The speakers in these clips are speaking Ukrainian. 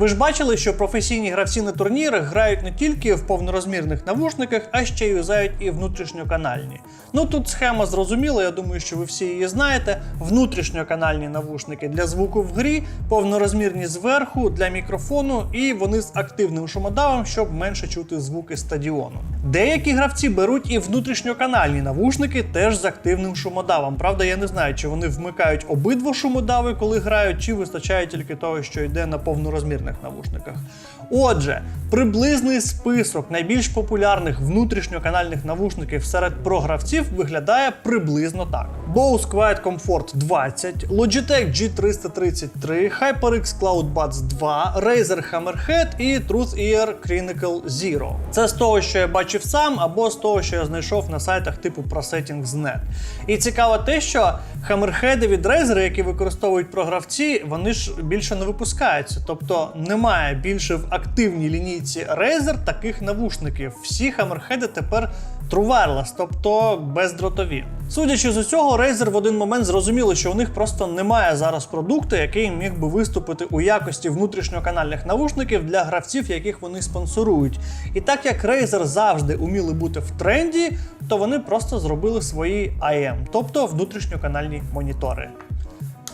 Ви ж бачили, що професійні гравці на турнірах грають не тільки в повнорозмірних навушниках, а ще й юзають і внутрішньоканальні. Ну тут схема зрозуміла, я думаю, що ви всі її знаєте. Внутрішньоканальні навушники для звуку в грі, повнорозмірні зверху для мікрофону, і вони з активним шумодавом, щоб менше чути звуки стадіону. Деякі гравці беруть і внутрішньоканальні навушники теж з активним шумодавом. Правда, я не знаю, чи вони вмикають обидва шумодави, коли грають, чи вистачає тільки того, що йде на повнорозмірних навушниках. Отже, приблизний список найбільш популярних внутрішньоканальних навушників серед програвців виглядає приблизно так: Bose Quiet Comfort 20, Logitech G333, HyperX Cloud Buds 2, Razer Hammerhead і Truth Ear Chronicle Zero. Це з того, що я бачив сам, або з того, що я знайшов на сайтах типу ProSettings.net. І цікаво те, що Hammerhead від Razer, які використовують програвці, вони ж більше не випускаються. Тобто немає більше в активній лінійці Razer таких навушників. Всі Hammerhead тепер True тобто бездротові. Судячи з усього, Razer в один момент зрозуміли, що у них просто немає зараз продукту, який міг би виступити у якості внутрішньоканальних навушників для гравців, яких вони спонсорують. І так як Razer завжди уміли бути в тренді, то вони просто зробили свої IM, тобто внутрішньоканальні монітори.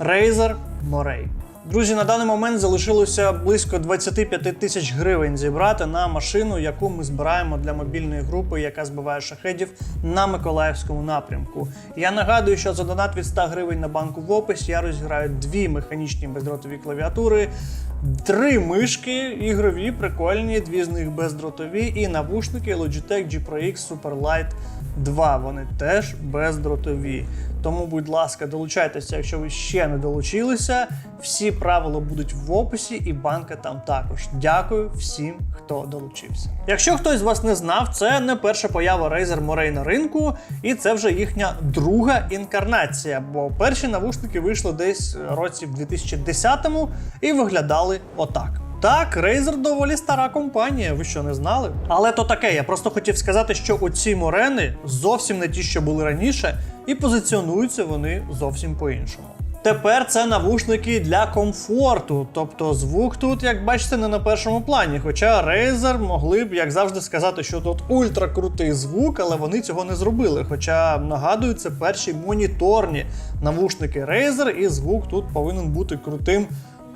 Razer Moray. Друзі, на даний момент залишилося близько 25 тисяч гривень зібрати на машину, яку ми збираємо для мобільної групи, яка збиває шахедів на Миколаївському напрямку. Я нагадую, що за донат від 100 гривень на банку в описі я розіграю дві механічні бездротові клавіатури, три мишки ігрові, прикольні, дві з них бездротові, і навушники Logitech G Pro X Superlight 2. Вони теж бездротові. Тому, будь ласка, долучайтеся, якщо ви ще не долучилися. Всі правила будуть в описі, і банка там також. Дякую всім, хто долучився. Якщо хтось з вас не знав, це не перша поява Razer Moray на ринку, і це вже їхня друга інкарнація. Бо перші навушники вийшли десь році в 2010-му і виглядали отак. Так, Razer доволі стара компанія, ви що не знали? Але то таке, я просто хотів сказати, що оці морени зовсім не ті, що були раніше, і позиціонуються вони зовсім по-іншому. Тепер це навушники для комфорту, тобто звук тут, як бачите, не на першому плані. Хоча Razer могли б, як завжди, сказати, що тут ультракрутий звук, але вони цього не зробили. Хоча нагадую, це перші моніторні навушники Razer, і звук тут повинен бути крутим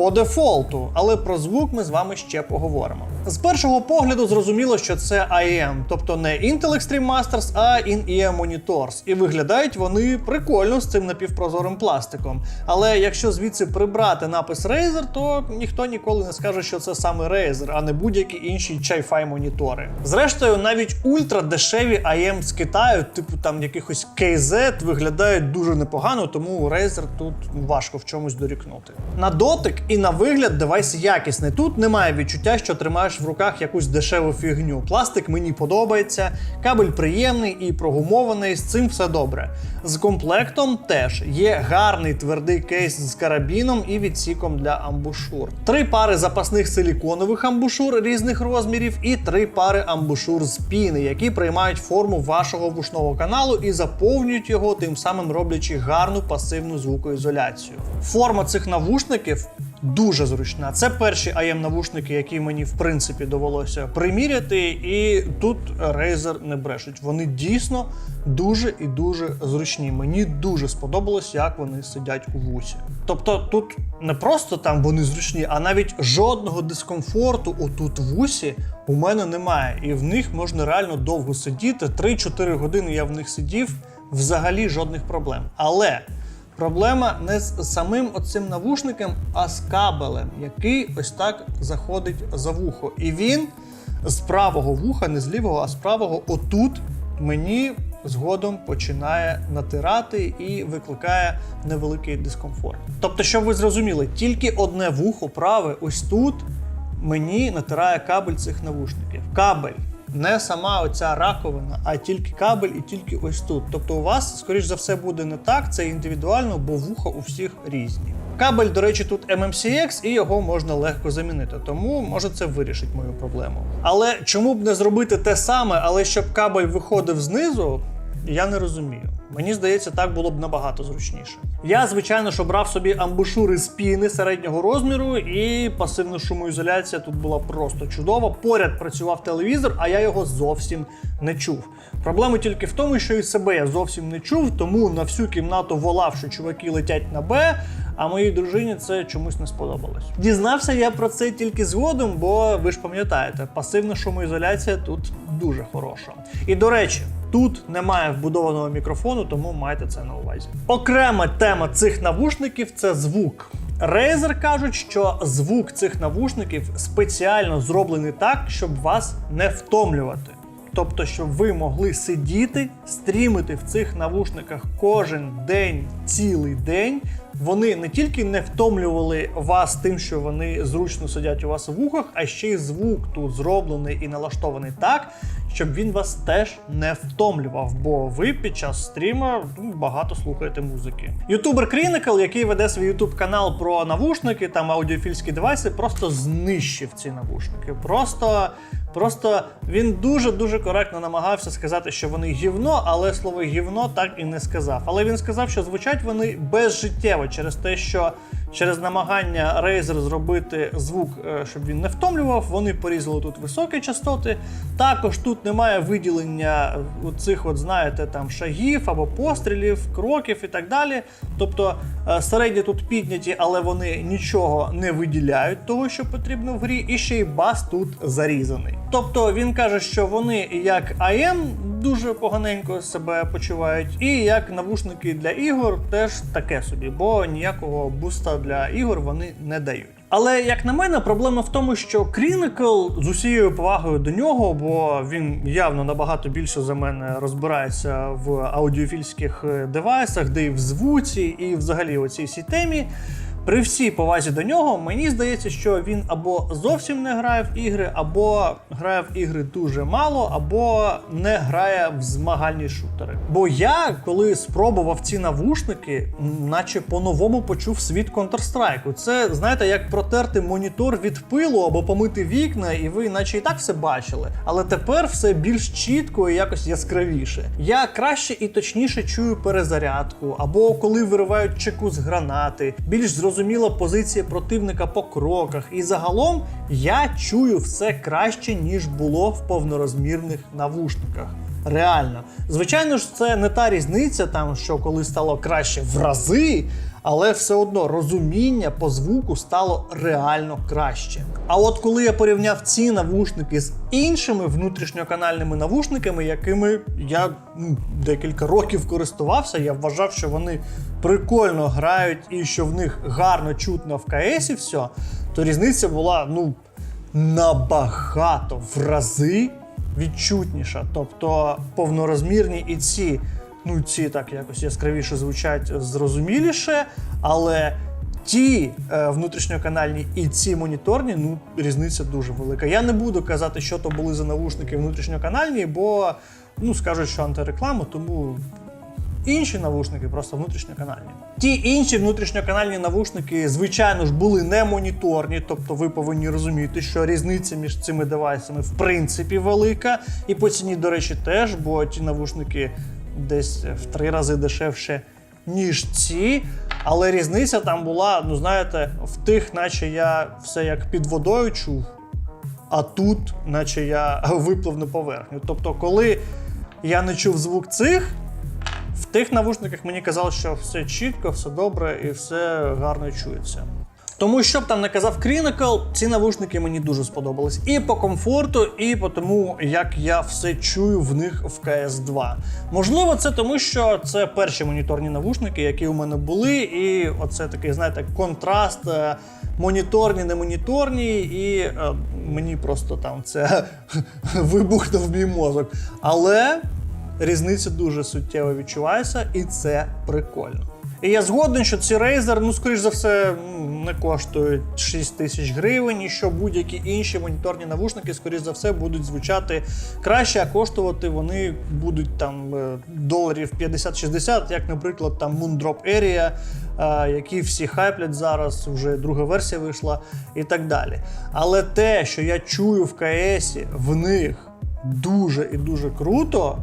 по дефолту, але про звук ми з вами ще поговоримо. З першого погляду зрозуміло, що це IEM, тобто не Intel Extreme Masters, а In-Ear Monitors. І виглядають вони прикольно з цим напівпрозорим пластиком. Але якщо звідси прибрати напис Razer, то ніхто ніколи не скаже, що це саме Razer, а не будь-які інші Chi-Fi монітори. Зрештою, навіть ультрадешеві IEM з Китаю, типу там якихось KZ, виглядають дуже непогано, тому Razer тут важко в чомусь дорікнути. На дотик і на вигляд девайс якісний. Тут немає відчуття, що тримаєш в руках якусь дешеву фігню. Пластик мені подобається, кабель приємний і прогумований, з цим все добре. З комплектом теж є гарний твердий кейс з карабіном і відсіком для амбушур. Три пари запасних силіконових амбушур різних розмірів і три пари амбушур з піни, які приймають форму вашого вушного каналу і заповнюють його, тим самим роблячи гарну пасивну звукоізоляцію. Форма цих навушників дуже зручна. Це перші am навушники, які мені в принципі довелося приміряти, і тут Razer не брешуть. Вони дійсно дуже і дуже зручні. Мені дуже сподобалось, як вони сидять у вусі. Тобто тут не просто там вони зручні, а навіть жодного дискомфорту отут в вусі у мене немає. І в них можна реально довго сидіти. 3-4 години я в них сидів, взагалі жодних проблем. Але Проблема не з самим оцим навушником, а з кабелем, який ось так заходить за вухо. І він з правого вуха, не з лівого, а з правого, отут мені згодом починає натирати і викликає невеликий дискомфорт. Тобто, щоб ви зрозуміли, тільки одне вухо праве, ось тут мені натирає кабель цих навушників. Кабель не сама оця раковина, а тільки кабель і тільки ось тут. Тобто у вас, скоріш за все, буде не так, це індивідуально, бо вуха у всіх різні. Кабель, до речі, тут MMCX, і його можна легко замінити, тому може це вирішить мою проблему. Але чому б не зробити те саме, але щоб кабель виходив знизу? Я не розумію. Мені здається, так було б набагато зручніше. Я, звичайно, ж обрав собі амбушури з піни середнього розміру, і пасивна шумоізоляція тут була просто чудова. Поряд працював телевізор, а я його зовсім не чув. Проблема тільки в тому, що і себе я зовсім не чув, тому на всю кімнату волав, що чуваки летять на Б. А моїй дружині це чомусь не сподобалось. Дізнався я про це тільки згодом, бо ви ж пам'ятаєте, пасивна шумоізоляція тут дуже хороша. І до речі, тут немає вбудованого мікрофону, тому майте це на увазі. Окрема тема цих навушників це звук. Razer кажуть, що звук цих навушників спеціально зроблений так, щоб вас не втомлювати. Тобто, щоб ви могли сидіти, стрімити в цих навушниках кожен день, цілий день. Вони не тільки не втомлювали вас тим, що вони зручно сидять у вас у вухах, а ще й звук тут зроблений і налаштований так, щоб він вас теж не втомлював, бо ви під час стріма ну, багато слухаєте музики. Ютубер Кріникл, який веде свій ютуб канал про навушники, там аудіофільські девайси, просто знищив ці навушники. Просто. Просто він дуже дуже коректно намагався сказати, що вони гівно, але слово гівно так і не сказав. Але він сказав, що звучать вони безжиттєво через те, що через намагання Razer зробити звук, е, щоб він не втомлював, вони порізали тут високі частоти. Також тут немає виділення цих, от знаєте, там шагів або пострілів, кроків і так далі. Тобто е, середні тут підняті, але вони нічого не виділяють того, що потрібно в грі, і ще й бас тут зарізаний. Тобто він каже, що вони як АМ дуже поганенько себе почувають, і як навушники для ігор теж таке собі, бо ніякого буста для ігор вони не дають. Але як на мене, проблема в тому, що Chronicle, з усією повагою до нього, бо він явно набагато більше за мене розбирається в аудіофільських е, девайсах, де і в звуці, і взагалі у цій всій темі. При всій повазі до нього, мені здається, що він або зовсім не грає в ігри, або грає в ігри дуже мало, або не грає в змагальні шутери. Бо я, коли спробував ці навушники, наче по-новому почув світ Counter-Strike. Це, знаєте, як протерти монітор від пилу або помити вікна, і ви, наче і так все бачили. Але тепер все більш чітко і якось яскравіше. Я краще і точніше чую перезарядку, або коли виривають чеку з гранати, більш зрозуміла позиція противника по кроках. І загалом я чую все краще, ніж було в повнорозмірних навушниках. Реально, звичайно ж, це не та різниця, там що коли стало краще в рази, але все одно розуміння по звуку стало реально краще. А от коли я порівняв ці навушники з іншими внутрішньоканальними навушниками, якими я декілька років користувався, я вважав, що вони прикольно грають і що в них гарно чутно в КСі все, то різниця була ну набагато в рази відчутніша. Тобто повнорозмірні і ці, ну ці так якось яскравіше звучать зрозуміліше, але ті е, внутрішньоканальні і ці моніторні, ну різниця дуже велика. Я не буду казати, що то були за навушники внутрішньоканальні, бо ну скажуть, що антиреклама, тому. Інші навушники просто внутрішньоканальні. Ті інші внутрішньоканальні навушники, звичайно ж, були не моніторні, тобто ви повинні розуміти, що різниця між цими девайсами в принципі велика. І по ціні, до речі, теж, бо ті навушники десь в три рази дешевше, ніж ці. Але різниця там була, ну знаєте, в тих, наче я все як під водою чув, а тут, наче я виплив на поверхню. Тобто, коли я не чув звук цих. Тих навушниках мені казали, що все чітко, все добре і все гарно чується. Тому, що б там не казав Кріникл, ці навушники мені дуже сподобались. І по комфорту, і по тому, як я все чую в них в CS2. Можливо, це тому, що це перші моніторні навушники, які у мене були, і оце такий, знаєте, контраст. е, Моніторні, не моніторні, і е, мені просто там це вибухнув мій мозок. Але різниця дуже суттєво відчувається, і це прикольно. І я згоден, що ці Razer, ну, скоріш за все, не коштують 6 тисяч гривень, і що будь-які інші моніторні навушники, скоріш за все, будуть звучати краще, а коштувати вони будуть там е, доларів 50-60, як, наприклад, там Moondrop Area, е, які всі хайплять зараз, вже друга версія вийшла і так далі. Але те, що я чую в КСі, в них дуже і дуже круто,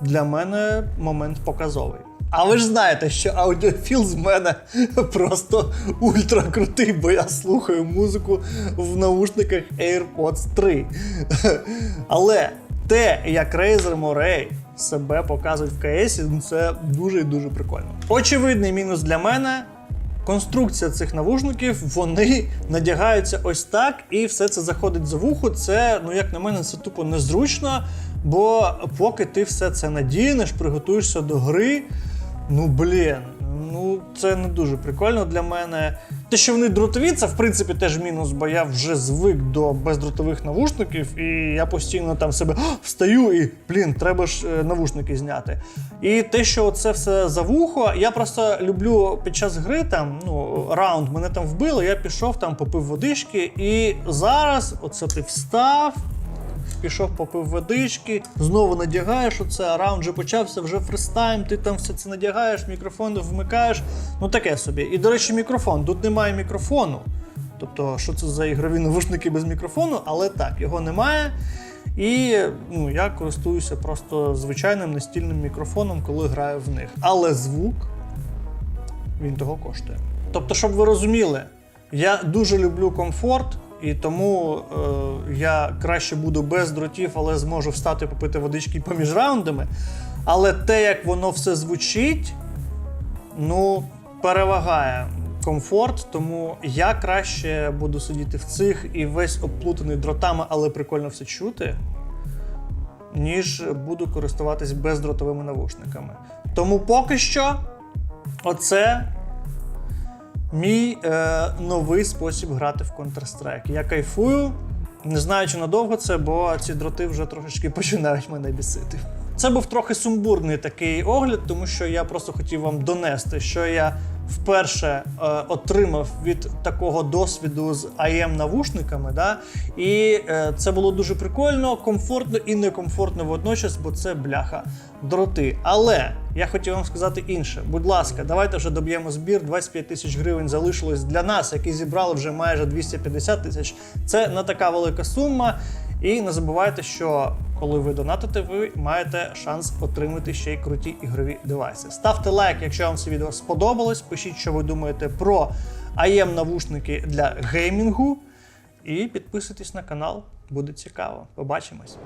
для мене момент показовий. А ви ж знаєте, що аудіофіл з мене просто ультра крутий, бо я слухаю музику в наушниках AirPods 3. Але те, як Razer Moray себе показують в ну це дуже і дуже прикольно. Очевидний мінус для мене. Конструкція цих навушників, вони надягаються ось так, і все це заходить за вухо. Це, ну як на мене, це тупо незручно. Бо поки ти все це надінеш, приготуєшся до гри, ну блін, ну це не дуже прикольно для мене. Те, що вони дротові, це в принципі теж мінус, бо я вже звик до бездротових навушників, і я постійно там себе встаю і блін, треба ж е, навушники зняти. І те, що це все за вухо, я просто люблю під час гри там, ну, раунд мене там вбили, я пішов там, попив водички, і зараз оце ти встав пішов, попив водички, знову надягаєш оце, а раунд вже почався, вже фристайм, ти там все це надягаєш, мікрофон вмикаєш. Ну таке собі. І, до речі, мікрофон. Тут немає мікрофону. Тобто, що це за ігрові навушники без мікрофону, але так, його немає. І ну, я користуюся просто звичайним настільним мікрофоном, коли граю в них. Але звук він того коштує. Тобто, щоб ви розуміли, я дуже люблю комфорт, і тому е, я краще буду без дротів, але зможу встати попити водички поміж раундами. Але те, як воно все звучить, ну, перевагає комфорт, тому я краще буду сидіти в цих і весь обплутаний дротами, але прикольно все чути, ніж буду користуватись бездротовими навушниками. Тому поки що, оце мій е, новий спосіб грати в Counter-Strike. Я кайфую, не знаю, чи надовго це, бо ці дроти вже трошечки починають мене бісити. Це був трохи сумбурний такий огляд, тому що я просто хотів вам донести, що я вперше е, отримав від такого досвіду з am навушниками. Да? І е, це було дуже прикольно, комфортно і некомфортно водночас, бо це бляха дроти. Але я хотів вам сказати інше. Будь ласка, давайте вже доб'ємо збір. 25 тисяч гривень залишилось для нас, які зібрали вже майже 250 тисяч. Це не така велика сума. І не забувайте, що коли ви донатите, ви маєте шанс отримати ще й круті ігрові девайси. Ставте лайк, якщо вам це відео сподобалось. Пишіть, що ви думаєте про аєм навушники для геймінгу. І підписуйтесь на канал, буде цікаво. Побачимось.